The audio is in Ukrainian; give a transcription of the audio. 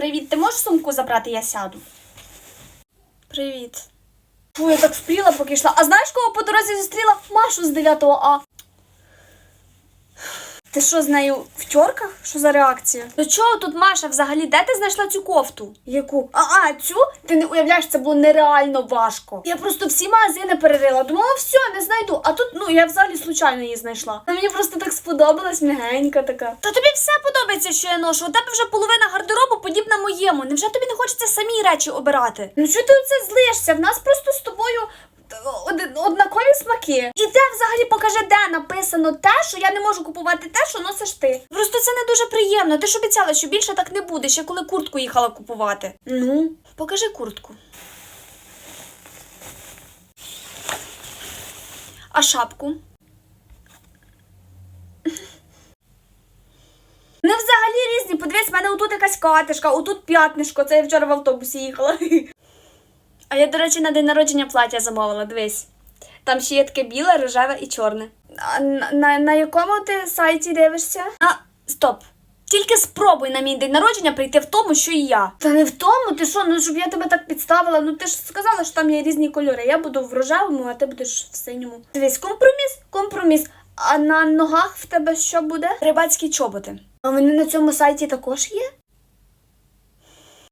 Привіт, ти можеш сумку забрати, я сяду. Привіт. Фу, я так спріла поки йшла. А знаєш, кого по дорозі зустріла? Машу з 9 А. Ти що з нею в тьорках? Що за реакція? Ну чого тут Маша взагалі? Де ти знайшла цю кофту? Яку? А, а цю? Ти не уявляєш, це було нереально важко. Я просто всі магазини перерила. Думала, все, не знайду. А тут, ну, я взагалі случайно її знайшла. А мені просто так сподобалась, м'ягенька така. Та тобі все подобається, що я ношу. У тебе вже половина гардеробу подібна моєму. Невже тобі не хочеться самі речі обирати? Ну що ти оце злишся? В нас просто смаки. І де взагалі покажи, де написано те, що я не можу купувати те, що носиш ти. Просто це не дуже приємно. Ти ж обіцяла, що більше так не буде, ще коли куртку їхала купувати. Ну, покажи куртку. А шапку? Ну, взагалі різні. Подивись, в мене отут якась катишка, отут п'ятнишко. Це я вчора в автобусі їхала. А я, до речі, на день народження плаття замовила, дивись. Там ще є таке біле, рожеве і чорне. А на, на, на якому ти сайті дивишся? А, стоп. Тільки спробуй на мій день народження прийти в тому, що і я. Та не в тому, ти що, ну щоб я тебе так підставила. Ну ти ж сказала, що там є різні кольори. Я буду в рожевому, а ти будеш в синьому. Дивись, компроміс, компроміс. А на ногах в тебе що буде? Рибацькі чоботи. А вони на цьому сайті також є?